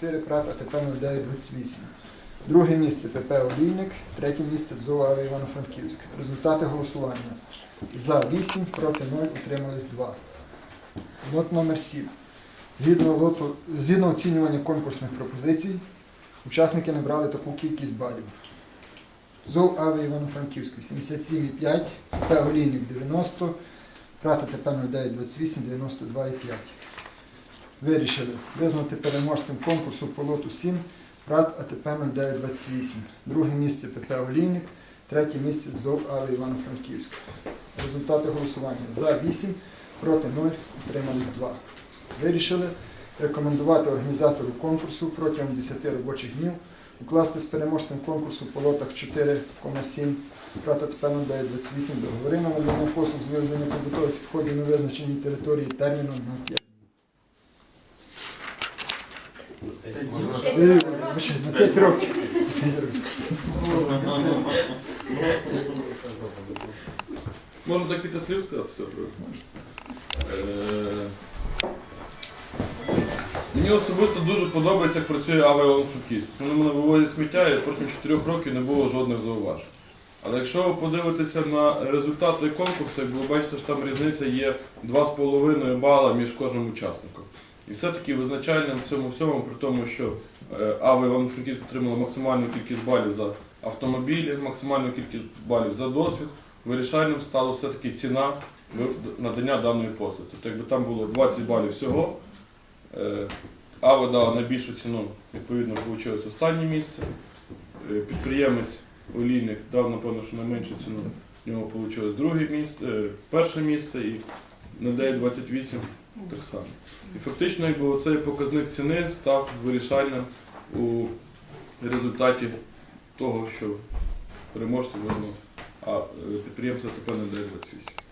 4 ПРАТ АТП 0928. Друге місце ПП Олійник, третє місце ЗОА Івано-Франківськ. Результати голосування. За 8, проти 0, утримались 2. Лот номер 7. Згідно, згідно оцінювання конкурсних пропозицій, учасники набрали таку кількість балів. ЗОВ АВ Івано-Франківськ 87,5, ПП Олійник 90, ПРАТ АТП 0928 92,5. Вирішили визнати переможцем конкурсу по лоту 7 ПРАТ АТП 0928. Друге місце ПП Олійник, третє місце ЗОВ АВ Івано-Франківськ. Результати голосування за 8, проти 0, утримались 2. Вирішили рекомендувати організатору конкурсу протягом 10 робочих днів укласти з переможцем конкурсу по лотах 4,7 ПРАТ АТП 0928 договори на надання послуг з вивезення побутових відходів на визначеній території терміном на 5 Е, вибачте, На 5 років. Можна декілька слів сказати все. Е, Мені особисто дуже подобається, як працює авіафранківськ. Вони мене вивозять сміття і протягом 4 років не було жодних зауважень. Але якщо ви подивитеся на результати конкурсу, як ви бачите, що там різниця є 2,5 бала між кожним учасником. І все-таки визначальним в цьому всьому, при тому, що е, АВ Івано-Франківськ отримала максимальну кількість балів за автомобілі, максимальну кількість балів за досвід, вирішальним стала все-таки ціна надання даної послуги. Тобто, якби там було 20 балів всього, е, АВ дала найбільшу ціну, відповідно, вийшло останнє місце. Е, Підприємець олійник дав, напевно, що найменшу ціну. В нього вийшло друге місце, перше місце і на 9,28 так само. І фактично, якби оцей показник ціни став вирішальним у результаті того, що переможці визнав а підприємство ТП на 9,28.